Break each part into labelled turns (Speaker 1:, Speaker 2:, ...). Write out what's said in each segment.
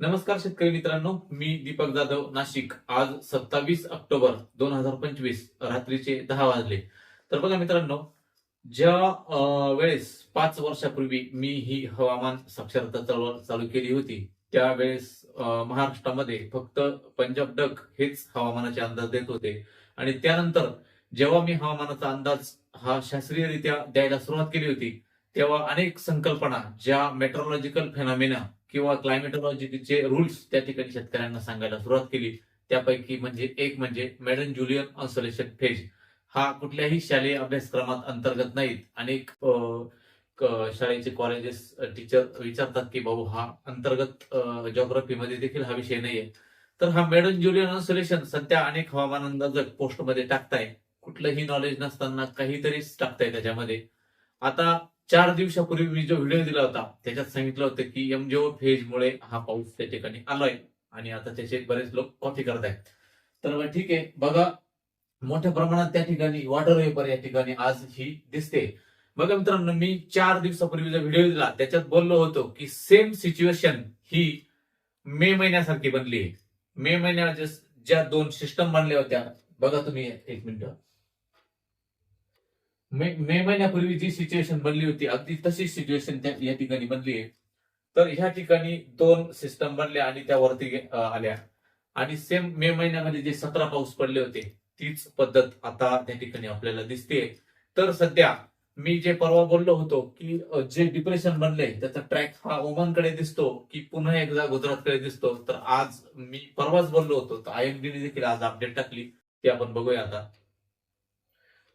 Speaker 1: नमस्कार शेतकरी मित्रांनो मी दीपक जाधव नाशिक. आज सत्तावीस ऑक्टोबर दोन हजार पंचवीस रात्रीचे दहा वाजले. तर बघा मित्रांनो ज्या वेळेस पाच वर्षापूर्वी मी ही हवामान साक्षरता चळवळ चालू केली होती त्यावेळेस महाराष्ट्रामध्ये फक्त पंजाब डक हेच हवामानाचे अंदाज देत होते. आणि त्यानंतर जेव्हा मी हवामानाचा अंदाज हा शास्त्रीयरित्या द्यायला सुरुवात केली होती तेव्हा अनेक संकल्पना ज्या मेट्रोलॉजिकल फेनॉमिना किंवा क्लायमेटॉलॉजीचे रूल्स त्या ठिकाणी शेतकऱ्यांना सांगायला सुरुवात केली त्यापैकी म्हणजे एक म्हणजे मेडन ज्युलियन ऑन्सोलेशन फेज हा कुठल्याही शालेय अभ्यासक्रमात अंतर्गत नाहीत. अनेक शाळेचे कॉलेजेस टीचर विचारतात की भाऊ हा अंतर्गत जॉग्राफीमध्ये देखील हा विषय नाहीये. तर हा मेडन ज्युलियन ऑन्सोलेशन सध्या अनेक हवामान अंदाजक पोस्टमध्ये टाकताय. कुठलंही नॉलेज नसताना काहीतरीच टाकताय त्याच्यामध्ये. आता चार दिवसापूर्वी मी जो व्हिडिओ दिला होता त्याच्यात सांगितलं होतं की एमजीओ फेज मुळे हा पाऊस त्या ठिकाणी आलाय आणि आता त्याचे बरेच लोक कॉपी करत आहेत तर मग ठीक आहे बघा मोठ्या प्रमाणात त्या ठिकाणी वॉटर वेपर या ठिकाणी आज ही दिसते. बघा मित्रांनो मी चार दिवसापूर्वी जो व्हिडिओ दिला त्याच्यात बोललो होतो की सेम सिच्युएशन ही मे महिन्यासारखी बनली आहे. मे महिन्या ज्या दोन सिस्टम बनल्या होत्या बघा तुम्ही एक मिनिट. मे मे महिन्यापूर्वी जी सिच्युएशन बनली होती अगदी तशी सिच्युएशन या ठिकाणी बनली आहे. तर ह्या ठिकाणी दोन सिस्टम बनल्या आणि त्या वरती आल्या. आणि सेम मे महिन्यामध्ये जे सतरा पाऊस पडले होते तीच पद्धत आता त्या ठिकाणी आपल्याला दिसते तर सध्या मी जे परवा बोललो होतो की जे डिप्रेशन बनले त्याचा ट्रॅक हा ओमानकडे दिसतो की पुन्हा एकदा गुजरातकडे दिसतो. तर आज मी परवाच बोललो होतो तर डीने देखील आज अपडेट टाकली ते आपण बघूया आता.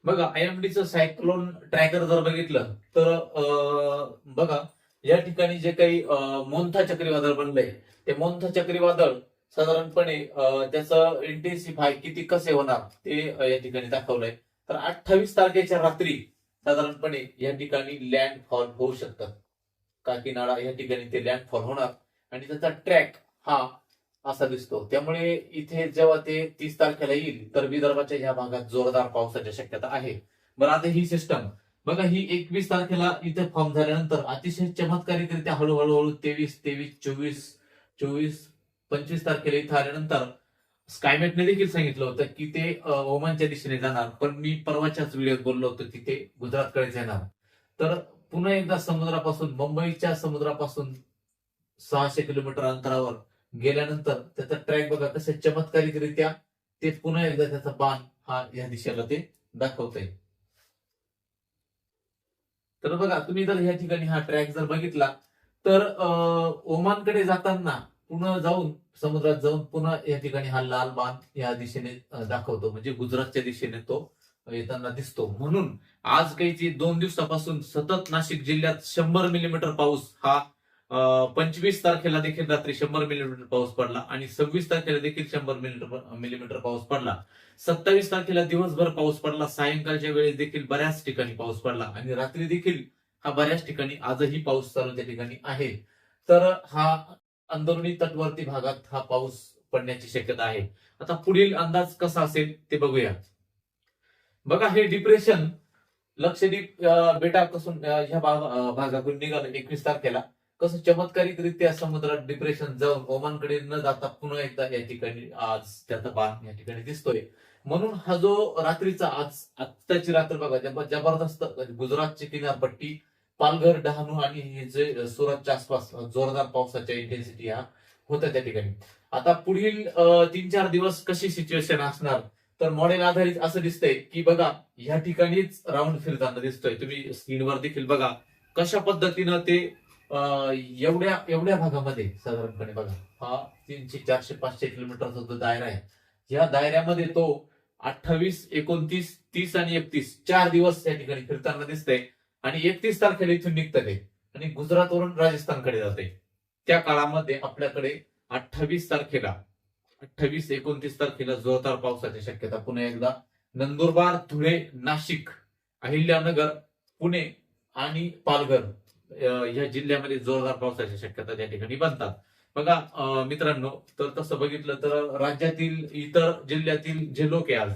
Speaker 1: बघा आयएमडीचं सायक्लोन ट्रॅकर जर बघितलं तर बघा या ठिकाणी जे काही मोंथा मोन्था चक्रीवादळ बनलंय ते मोंथा चक्रीवादळ साधारणपणे त्याचं इंटेन्सिफाय किती कसे होणार ते या ठिकाणी दाखवलंय. तर अठ्ठावीस तारखेच्या रात्री साधारणपणे या ठिकाणी लँडफॉल होऊ शकतात काकीनाडा या ठिकाणी ते लँडफॉल होणार. आणि त्याचा ट्रॅक हा असा दिसतो. त्यामुळे इथे जेव्हा ते तीस तारखेला येईल तर विदर्भाच्या ह्या भागात जोरदार पावसाची शक्यता आहे. बरं आता ही सिस्टम बघा ही एकवीस तारखेला इथे फॉर्म झाल्यानंतर अतिशय चमत्कारिकरित्या हळूहळू हळू तेवीस तेवीस चोवीस चोवीस पंचवीस तारखेला इथं आल्यानंतर स्कायमेटने देखील सांगितलं होतं की ते ओमानच्या दिशेने जाणार. पण मी परवाच्याच व्हिडिओत बोललो होतो की ते गुजरातकडे येणार. तर पुन्हा एकदा समुद्रापासून मुंबईच्या समुद्रापासून सहाशे किलोमीटर अंतरावर गेल्यानंतर त्याचा ट्रॅक बघा कसं चमत्कारिकरित्या ते पुन्हा एकदा त्याचा बाण हा या दिशेला ते दाखवतंय. तर बघा तुम्ही जर या ठिकाणी हा ट्रॅक जर बघितला तर ओमानकडे जाताना पुन्हा जाऊन समुद्रात जाऊन पुन्हा या ठिकाणी हा लाल बाण या दिशेने दाखवतो. म्हणजे गुजरातच्या दिशेने तो येताना दिसतो. म्हणून आज काही दोन दिवसापासून सतत नाशिक जिल्ह्यात शंभर मिलीमीटर पाऊस हा पंचवीस तारखेला देखील रात्री शंभर मिलीमीटर पाऊस पडला आणि सव्वीस तारखेला देखील शंभर मिलीमीटर मिलीमीटर पाऊस पडला. सत्तावीस तारखेला दिवसभर पाऊस पडला. सायंकाळच्या वेळेस देखील बऱ्याच ठिकाणी पाऊस पडला आणि रात्री देखील हा बऱ्याच ठिकाणी आजही पाऊस चालू त्या ठिकाणी आहे. तर हा अंदरुणी तटवर्ती भागात हा पाऊस पडण्याची शक्यता आहे. आता पुढील अंदाज कसा असेल ते बघूया. बघा हे डिप्रेशन लक्षद्वीप बेटापासून ह्या भागातून निघालं एकवीस तारखेला. कसं चमत्कारिकरित्या समुद्रात डिप्रेशन जाऊन ओमानकडे न जाता पुन्हा एकदा या ठिकाणी आज त्याचा बाण या ठिकाणी दिसतोय. म्हणून हा जो रात्रीचा आज आत्ताची रात्र बघा जबरदस्त म्हणजे गुजरातची किनारपट्टी पालघर डहाणू आणि हे जे सुरतच्या आसपास जोरदार पावसाच्या इंटेन्सिटी हा होत्या त्या ठिकाणी. आता पुढील तीन चार दिवस कशी सिच्युएशन असणार तर मॉडेल आधारित असं दिसतंय की बघा या ठिकाणीच राऊंड फिरताना दिसतोय. तुम्ही स्क्रीनवर देखील बघा कशा पद्धतीनं ते एवढ्या एवढ्या भागामध्ये साधारणपणे बघा हा तीनशे चारशे पाचशे किलोमीटरचा जो दायरा आहे. या दायऱ्यामध्ये तो अठ्ठावीस एकोणतीस तीस आणि एकतीस चार दिवस या ठिकाणी फिरताना दिसते आणि एकतीस तारखेला इथून निघतं आणि गुजरातवरून राजस्थानकडे जाते त्या काळामध्ये आपल्याकडे अठ्ठावीस तारखेला अठ्ठावीस एकोणतीस तारखेला जोरदार पावसाची शक्यता पुन्हा एकदा नंदुरबार धुळे नाशिक अहिल्यानगर पुणे आणि पालघर. या जिल्ह्यामध्ये जोरदार पावसाची शक्यता त्या ठिकाणी बनतात. बघा अं, मित्रांनो तर तसं बघितलं तर राज्यातील इतर जिल्ह्यातील जे लोक आहे आज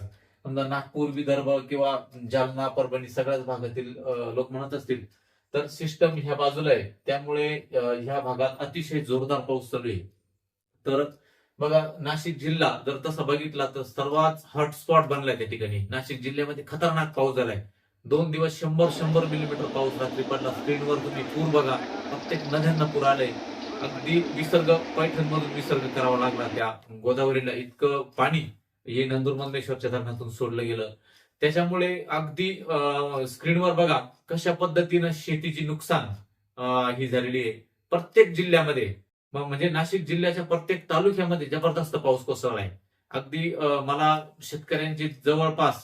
Speaker 1: समजा नागपूर विदर्भ किंवा जालना परभणी सगळ्याच भागातील लोक म्हणत असतील तर सिस्टम ह्या बाजूला आहे. त्यामुळे ह्या भागात अतिशय जोरदार पाऊस चालू आहे. तर बघा नाशिक जिल्हा जर तसं बघितला तर सर्वात हॉटस्पॉट बनलाय त्या ठिकाणी. नाशिक जिल्ह्यामध्ये खतरनाक पाऊस झालाय. दोन दिवस शंभर शंभर मिलीमीटर पाऊस रात्री पडला. स्क्रीनवर तुम्ही पूर बघा. प्रत्येक नद्यांना पूर आलंय अगदी विसर्ग पैठण मधून विसर्ग करावा लागला. त्या गोदावरीला इतकं पाणी हे नंदूर धरणातून सोडलं गेलं. त्याच्यामुळे अगदी स्क्रीनवर बघा कशा पद्धतीनं शेतीची नुकसान ही झालेली आहे. प्रत्येक जिल्ह्यामध्ये म्हणजे नाशिक जिल्ह्याच्या प्रत्येक तालुक्यामध्ये जबरदस्त पाऊस कोसळलाय. अगदी मला शेतकऱ्यांचे जवळपास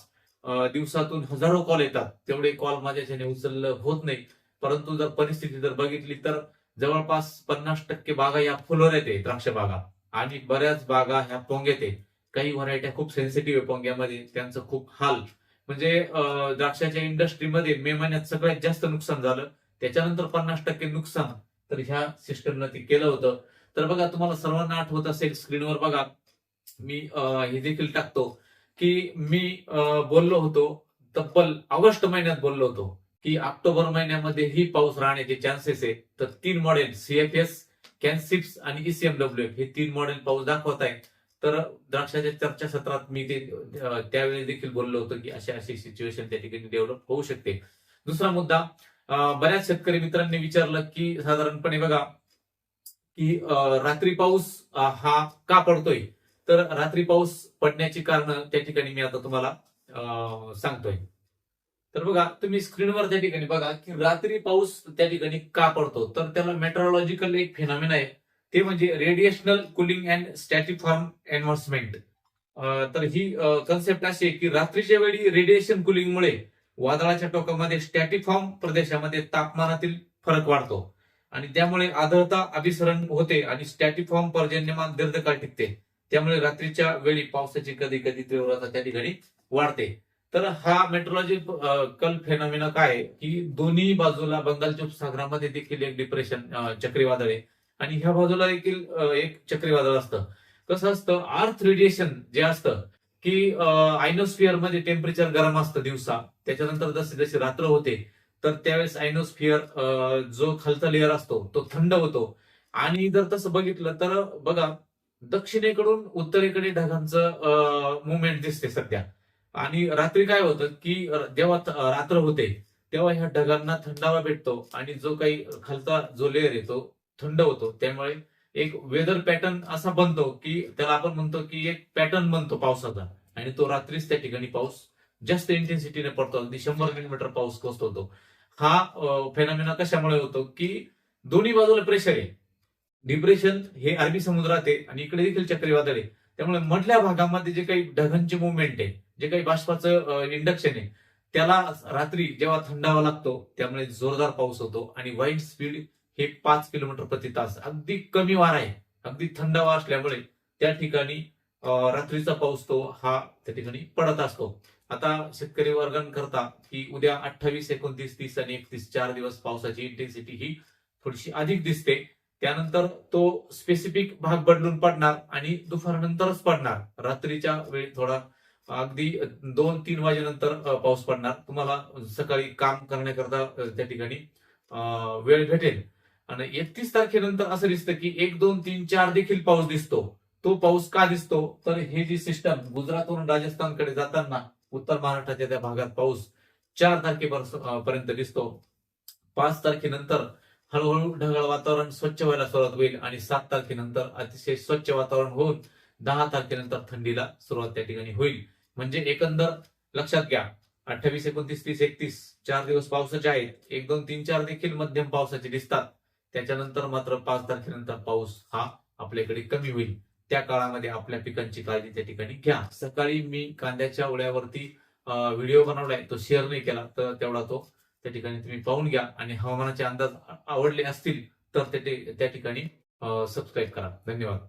Speaker 1: दिवसातून हजारो कॉल येतात. तेवढे कॉल माझ्याच्याने उचललं होत नाही परंतु जर परिस्थिती जर बघितली तर जवळपास पन्नास टक्के बागा या फुलवर येते द्राक्ष बागा. आणि बऱ्याच बागा ह्या पोंग्यात येते. काही व्हरायट्या खूप सेन्सिटिव्ह आहे पोंग्यामध्ये. त्यांचं खूप हाल. म्हणजे द्राक्षाच्या इंडस्ट्रीमध्ये मे महिन्यात सगळ्यात जास्त नुकसान झालं. त्याच्यानंतर पन्नास टक्के नुकसान. तर ह्या सिस्टमनं ते केलं होतं. तर बघा तुम्हाला सर्वांना आठवत असेल स्क्रीनवर बघा. मी हे देखील टाकतो. की मी अं, बोललो होतो तब्बल ऑगस्ट महिन्यात बोललो होतो की ऑक्टोबर महिन्यामध्ये ही पाऊस राहण्याचे चान्सेस आहे. तर तीन मॉडेल सीएफएस कॅन्सिप्स आणि E ईसीएमडब्ल्यू हे तीन मॉडेल पाऊस दाखवत आहे तर द्राक्षाच्या चर्चासत्रात मी ते त्यावेळी देखील बोललो होतो की अशी अशी सिच्युएशन त्या ठिकाणी डेव्हलप होऊ शकते. दुसरा मुद्दा बऱ्याच शेतकरी मित्रांनी विचारलं की साधारणपणे बघा की रात्री पाऊस हा का पडतोय? तर रात्री पाऊस पडण्याची कारण त्या ठिकाणी मी आता तुम्हाला सांगतोय. तर बघा तुम्ही स्क्रीनवर त्या ठिकाणी बघा की रात्री पाऊस त्या ठिकाणी का पडतो? तर त्याला मेट्रोलॉजिकल एक फिनॉमिना आहे. ते म्हणजे radiational cooling and stratiform enhancement तर ही कन्सेप्ट अशी आहे की रात्रीच्या वेळी रेडिएशन कुलिंगमुळे वादळाच्या टोकामध्ये स्टॅटिफॉर्म प्रदेशामध्ये तापमानातील फरक वाढतो. आणि त्यामुळे आर्द्रता अभिसरण होते आणि स्टॅटिफॉर्म पर्जन्यमान दीर्घकाळ टिकते. त्यामुळे रात्रीच्या वेळी पावसाची कधी कधी तीव्रता त्या ठिकाणी वाढते. तर हा मेट्रोलॉजी कल फेनॉमिना काय आहे की दोन्ही बाजूला बंगालच्या उपसागरामध्ये देखील एक डिप्रेशन चक्रीवादळ आहे. आणि ह्या बाजूला देखील एक चक्रीवादळ असतं. कसं असतं? अर्थ रेडिएशन जे असतं की आयनोस्फिअरमध्ये टेम्परेचर गरम असतं दिवसा. त्याच्यानंतर जसे जसे रात्र होते तर त्यावेळेस आयनोस्फिअर जो खालचा लेअर असतो तो थंड होतो. आणि जर तसं बघितलं तर बघा दक्षिणेकडून उत्तरेकडे ढगांचं मुवमेंट दिसते सध्या. आणि रात्री काय होतं की जेव्हा रात्र होते तेव्हा ह्या ढगांना थंडावा भेटतो आणि जो काही खालचा जो लेअर आहे तो थंड होतो त्यामुळे एक वेदर पॅटर्न असा बनतो की त्याला आपण म्हणतो की एक पॅटर्न बनतो पावसाचा. आणि तो रात्रीच त्या ठिकाणी पाऊस जास्त इंटेन्सिटीने पडतो. अगदी शंभर मिलीमीटर पाऊस कोसतो हा फेनॉमिना कशामुळे होतो की दोन्ही बाजूला प्रेशर आहे. डिप्रेशन हे अरबी समुद्रात आहे आणि इकडे देखील चक्रीवादळ आहे. त्यामुळे मधल्या भागामध्ये जे काही ढगांचे मुवमेंट आहे जे काही बाष्पाचं इंडक्शन आहे त्याला रात्री जेव्हा थंडावा लागतो त्यामुळे जोरदार पाऊस होतो आणि वाईट स्पीड हे पाच किलोमीटर प्रति तास. अगदी कमी वारा आहे. अगदी थंड वार असल्यामुळे त्या ठिकाणी रात्रीचा पाऊस तो हा त्या ठिकाणी पडत असतो. आता शेतकरी वर्गांकरता करता की उद्या अठ्ठावीस एकोणतीस तीस आणि एकतीस चार दिवस पावसाची इंटेन्सिटी ही थोडीशी अधिक दिसते. त्यानंतर तो स्पेसिफिक भाग बदलून पडणार आणि दुपारनंतरच पडणार. रात्रीच्या वेळी थोडा अगदी दोन तीन वाजेनंतर पाऊस पडणार. तुम्हाला सकाळी काम करण्याकरता त्या ठिकाणी वेळ भेटेल. आणि एकतीस तारखेनंतर असं दिसतं की एक दोन तीन चार देखील पाऊस दिसतो. तो पाऊस का दिसतो? तर हे जी सिस्टम गुजरातवरून राजस्थानकडे जाताना उत्तर महाराष्ट्राच्या त्या भागात पाऊस चार तारखेपर्यंत दिसतो. पाच तारखेनंतर हळूहळू ढगाळ वातावरण स्वच्छ व्हायला सुरुवात होईल आणि सात तारखेनंतर अतिशय स्वच्छ वातावरण होऊन दहा तारखेनंतर थंडीला सुरुवात त्या ठिकाणी होईल. म्हणजे एकंदर लक्षात घ्या अठ्ठावीस एकोणतीस तीस एकतीस चार दिवस पावसाचे आहेत. एक दोन तीन चार देखील मध्यम पावसाचे दिसतात. त्याच्यानंतर मात्र पाच तारखेनंतर पाऊस हा आपल्याकडे कमी होईल. त्या काळामध्ये आपल्या पिकांची काळजी त्या ठिकाणी घ्या. सकाळी मी कांद्याच्या ओळ्यावरती व्हिडिओ बनवलाय तो शेअर नाही केला तर तेवढा तो त्या ठिकाणी तुम्ही पाहून घ्या आणि हवामानाचे अंदाज आवडले असतील तर त्या ठिकाणी सबस्क्राईब करा. धन्यवाद.